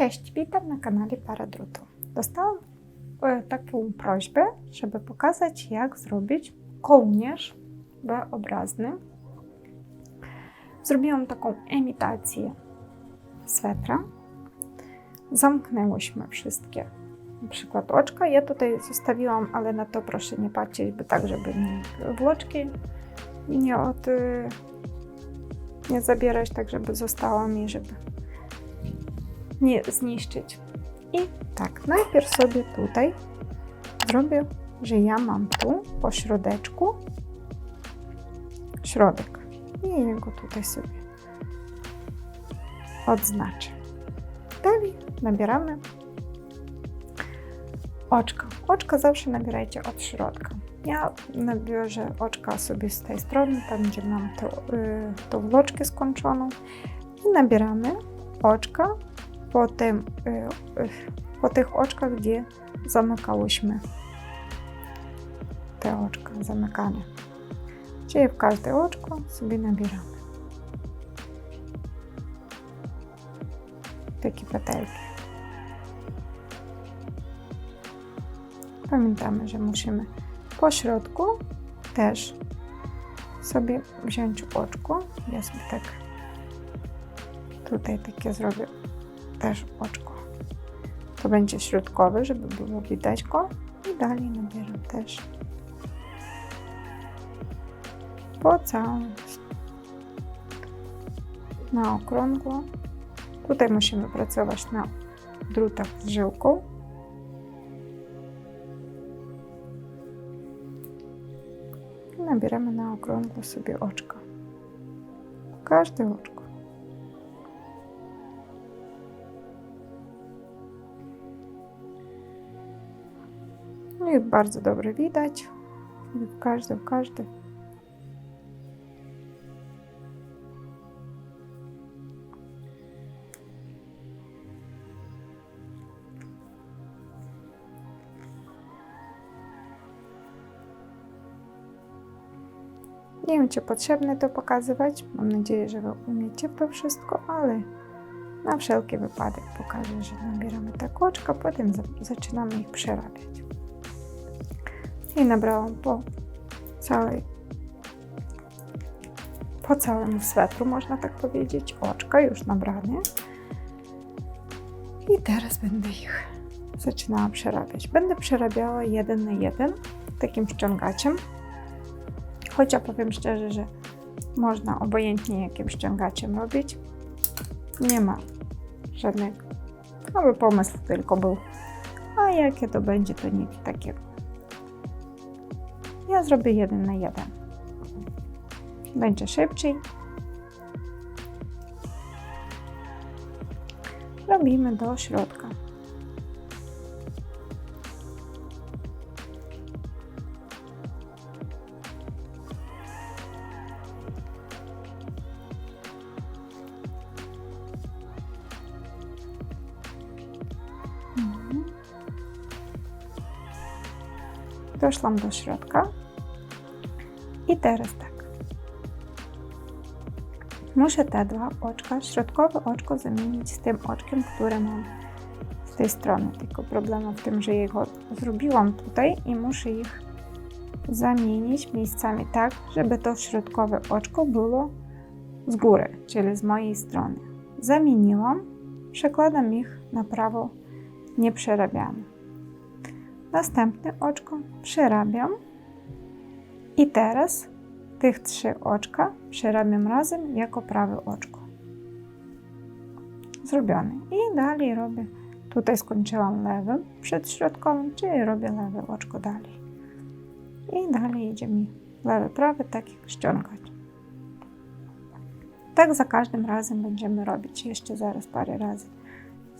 Cześć, witam na kanale Paradrutu. Dostałam e, taką prośbę, żeby pokazać, jak zrobić kołnierz B-obrazny. Zrobiłam taką imitację swetra. Zamknęłyśmy wszystkie, na przykład oczka. Ja tutaj zostawiłam, ale na to proszę nie patrzeć, by tak, żeby nie włoczki nie od... y, nie zabierać, tak żeby zostało mi, żeby nie zniszczyć. I tak, najpierw sobie tutaj zrobię, że ja mam tu po środeczku środek i jego tutaj sobie odznaczę. Dalej nabieramy oczka. Oczka zawsze nabierajcie od środka. Ja nabiorę oczka sobie z tej strony, tam gdzie mam to, yy, tą wloczkę skończoną i nabieramy oczka po, tym, y, y, po tych oczkach, gdzie zamykałyśmy te oczka, zamykane. Czyli w każde oczko sobie nabieramy. Takie petelki. Pamiętamy, że musimy po środku też sobie wziąć oczko. Ja sobie tak tutaj takie zrobię też oczko. To będzie środkowy, żeby było widać go i dalej nabieram też po całym na okrągło. Tutaj musimy pracować na drutach z żyłką. I nabieramy na okrągło sobie oczka. Każde oczko. No i bardzo dobrze widać. W każdy, w każdy. Nie wiem, czy potrzebne to pokazywać. Mam nadzieję, że Wy umiecie to wszystko, ale na wszelki wypadek pokażę, że nabieramy tak oczka, potem za- zaczynamy ich przerabiać. I nabrałam po całej po całym swetru, można tak powiedzieć, oczka już nabrane. I teraz będę ich zaczynała przerabiać. Będę przerabiała jeden na jeden takim ściągaczem. Chociaż powiem szczerze, że można obojętnie jakim ściągaczem robić. Nie ma żadnego. Aby pomysł tylko był. A jakie to będzie, to nic takiego. Ja zrobię jeden na jeden. Będzie szybciej. Robimy do środka. Mhm. Doszłam do środka. I teraz tak. Muszę te dwa oczka, środkowe oczko zamienić z tym oczkiem, które mam z tej strony. Tylko problem w tym, że jego zrobiłam tutaj i muszę ich zamienić miejscami tak, żeby to środkowe oczko było z góry, czyli z mojej strony. Zamieniłam, przekładam ich na prawo, nie przerabiamy. Następne oczko przerabiam i teraz tych trzy oczka przerabiam razem jako prawe oczko. Zrobione. I dalej robię, tutaj skończyłam lewym przedśrodkowym, czyli robię lewe oczko dalej. I dalej idzie mi lewe, prawe, tak jak ściągać. Tak za każdym razem będziemy robić. Jeszcze zaraz parę razy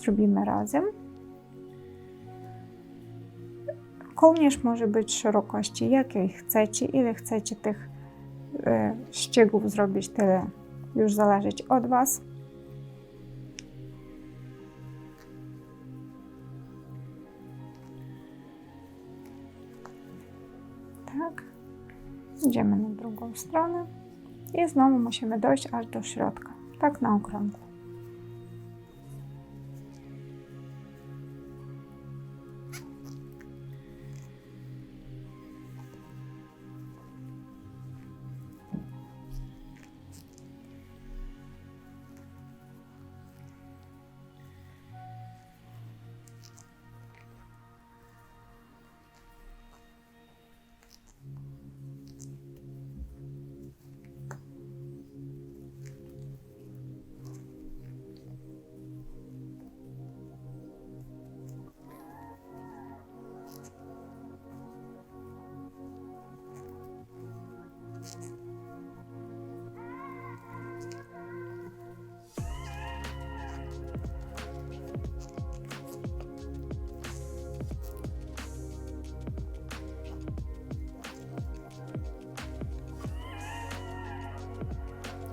zrobimy razem. Kołnierz może być szerokości jakiej chcecie, ile chcecie tych e, ściegów zrobić, tyle już zależeć od Was. Tak. Idziemy na drugą stronę i znowu musimy dojść aż do środka, tak na okrągło.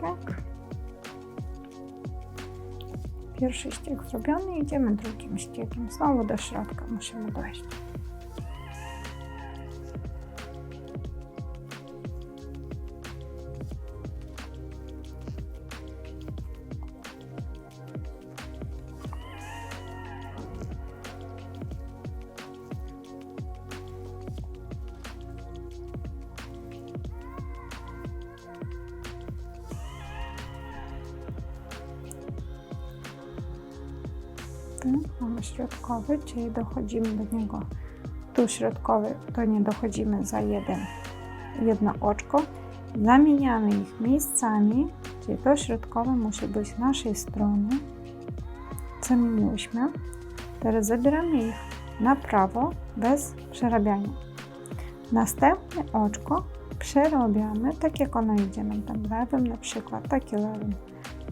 Tak. Pierwszy ścieg zrobiony, idziemy drugim ściegiem. Znowu do środka musimy dojść. Mamy środkowy, czyli dochodzimy do niego. Tu środkowy, to nie dochodzimy za jeden, jedno oczko. Zamieniamy ich miejscami, czyli to środkowe musi być z naszej strony. Zamieniłyśmy. Teraz zabieramy ich na prawo bez przerabiania. Następne oczko przerabiamy tak jak ono idzie nam tam lewym na przykład, tak i lewym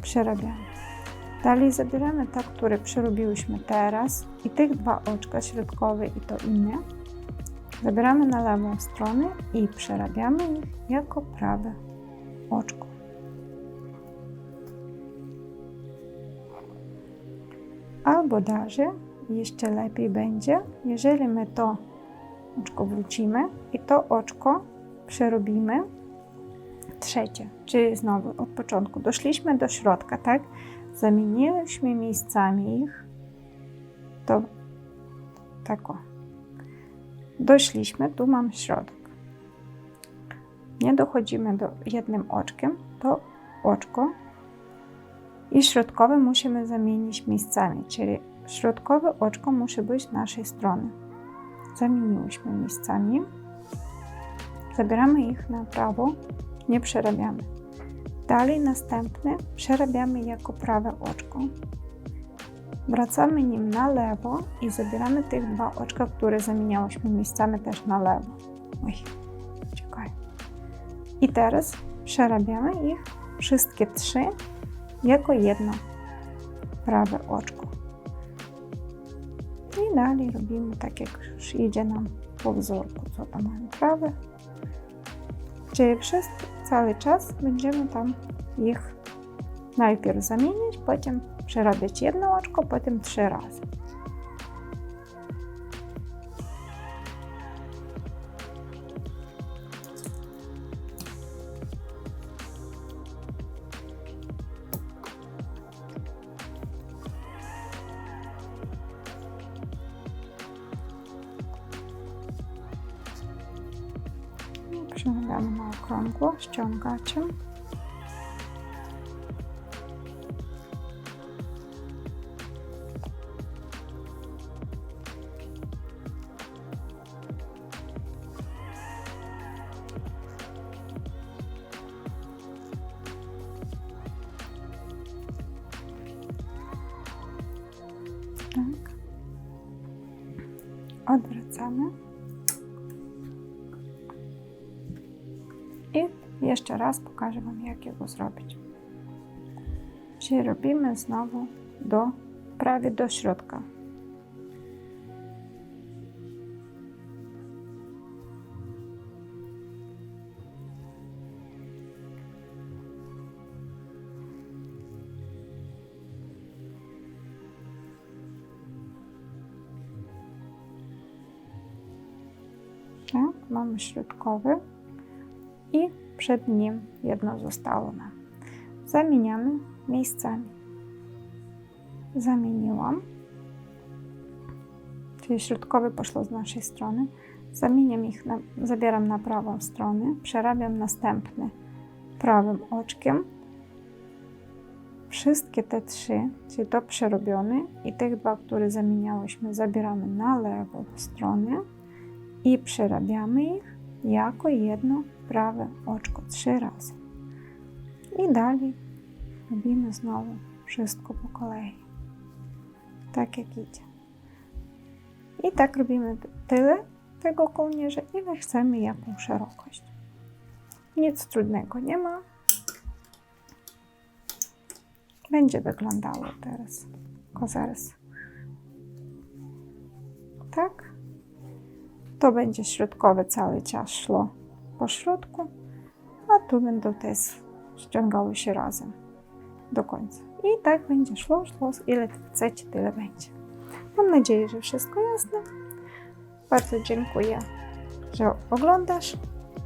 przerabiamy. Dalej zabieramy te, które przerobiłyśmy teraz i tych dwa oczka, środkowe i to inne. Zabieramy na lewą stronę i przerabiamy ich jako prawe oczko. Albo darze jeszcze lepiej będzie, jeżeli my to oczko wrócimy i to oczko przerobimy trzecie, czyli znowu od początku doszliśmy do środka, tak? Zamieniłyśmy miejscami ich. To tak o. Doszliśmy, tu mam środek. Nie dochodzimy do jednym oczkiem, to oczko i środkowe musimy zamienić miejscami, czyli środkowe oczko musi być naszej strony. Zamieniłyśmy miejscami. Zabieramy ich na prawo, nie przerabiamy. Dalej następny przerabiamy jako prawe oczko. Wracamy nim na lewo i zabieramy tych dwa oczka, które zamieniałyśmy miejscami też na lewo. Oj, czekaj. I teraz przerabiamy ich wszystkie trzy jako jedno prawe oczko. I dalej robimy tak, jak już idzie nam po wzorku, co tam mamy prawe. Czyli przez cały czas będziemy tam ich najpierw zamienić, potem przerabiać jedno oczko, potem trzy razy. Przerabiamy na okrągło, ściągacie. Tak. Odwracamy. Jeszcze raz pokażę Wam, jak jego zrobić. Czyli robimy znowu do, prawie do środka. Tak, mamy środkowy przed nim jedno zostało nam. Zamieniamy miejscami. Zamieniłam, czyli środkowy poszło z naszej strony. Zamieniam ich, na, zabieram na prawą stronę, przerabiam następny prawym oczkiem. Wszystkie te trzy, czyli to przerobione i tych dwa, które zamieniałyśmy, zabieramy na lewą stronę i przerabiamy ich jako jedno prawe oczko trzy razy. I dalej robimy znowu wszystko po kolei. Tak jak idzie. I tak robimy tyle tego kołnierza, ile chcemy, jaką szerokość. Nic trudnego nie ma. Będzie wyglądało teraz. Kozares. Tak? To będzie środkowe cały czas po środku, a tu będą te ściągały się razem do końca. I tak będzie szło, szło, ile chcecie, tyle będzie. Mam nadzieję, że wszystko jasne. Bardzo dziękuję, że oglądasz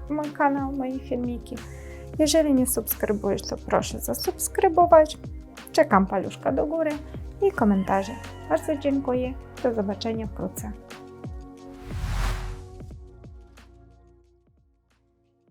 mój kanał, moje filmiki. Jeżeli nie subskrybujesz, to proszę zasubskrybować. Czekam paluszka do góry i komentarze. Bardzo dziękuję. Do zobaczenia wkrótce.